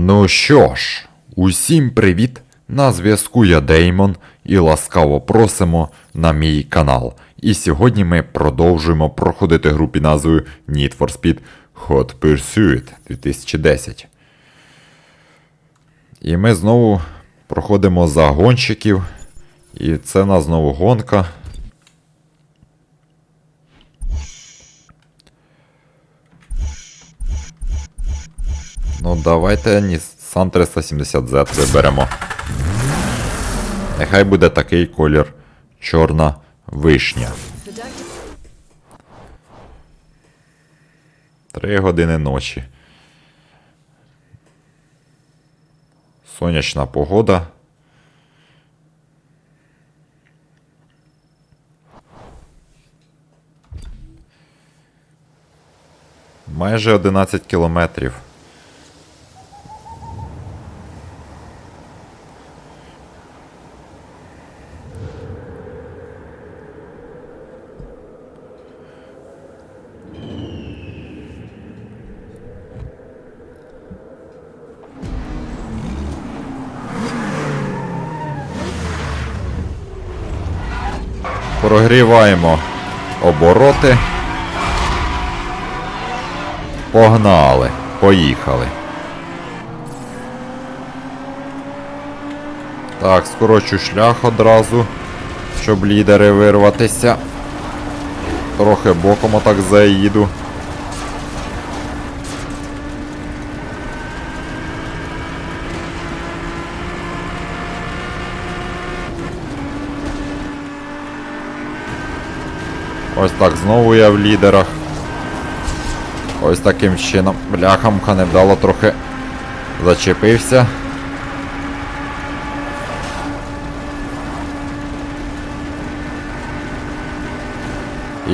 Ну що ж, усім привіт! На зв'язку я Деймон і ласкаво просимо на мій канал. І сьогодні ми продовжуємо проходити гру під назвою Need for Speed Hot Pursuit 2010. І ми знову проходимо за гонщиків. І це нас знову гонка. Ну, давайте Nissan 370Z виберемо. Нехай буде такий колір чорна вишня. Три години ночі. Сонячна погода. Майже 11 кілометрів. Прогріваємо обороти. Погнали. Поїхали. Так, скорочу шлях одразу, щоб лідери вирватися. Трохи боком отак заїду. Ось так знову я в лідерах. Ось таким чином. Бляхамка невдало трохи зачепився.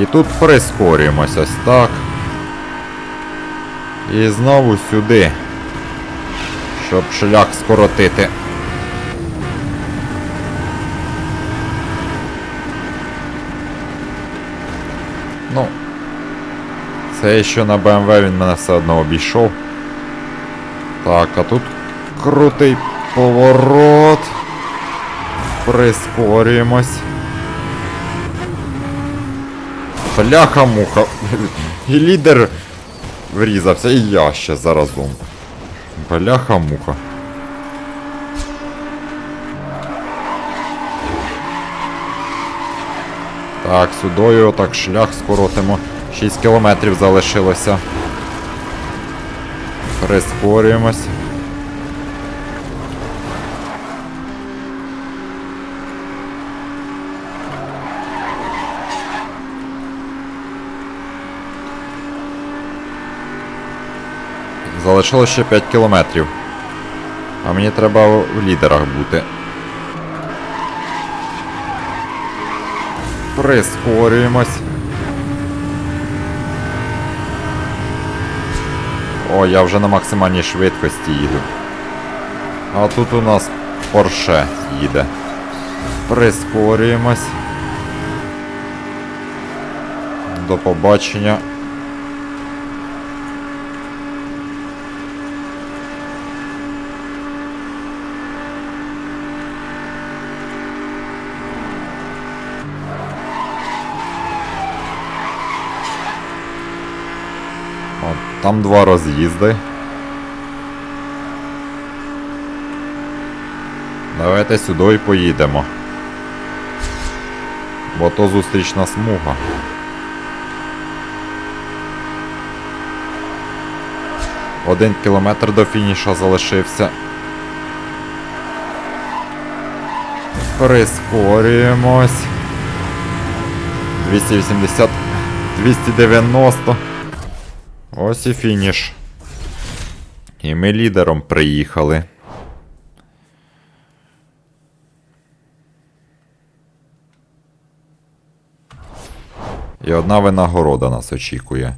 І тут прискорюємось ось так. І знову сюди. Щоб шлях скоротити. Ну, це що на BMW він мене все одно обійшов. Так, а тут крутий поворот. Прискорюємось. Бляха-муха. І лідер врізався, і я ще заразом. Бляха-муха. Так, сюдою отак шлях скоротимо. 6 кілометрів залишилося. Прискорюємось. Залишилось ще 5 кілометрів. А мені треба в лідерах бути. Прискорюємось. О, я вже на максимальній швидкості їду. А тут у нас Порше їде. Прискорюємось. До побачення. От, там два роз'їзди. Давайте сюди і поїдемо. Бо то зустрічна смуга. Один кілометр до фініша залишився. Прискорюємось. 280, 290. Ось і фініш. І ми лідером приїхали. І одна винагорода нас очікує.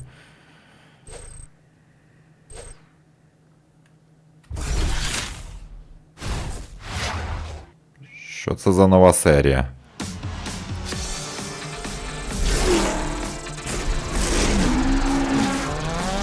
Що це за нова серія?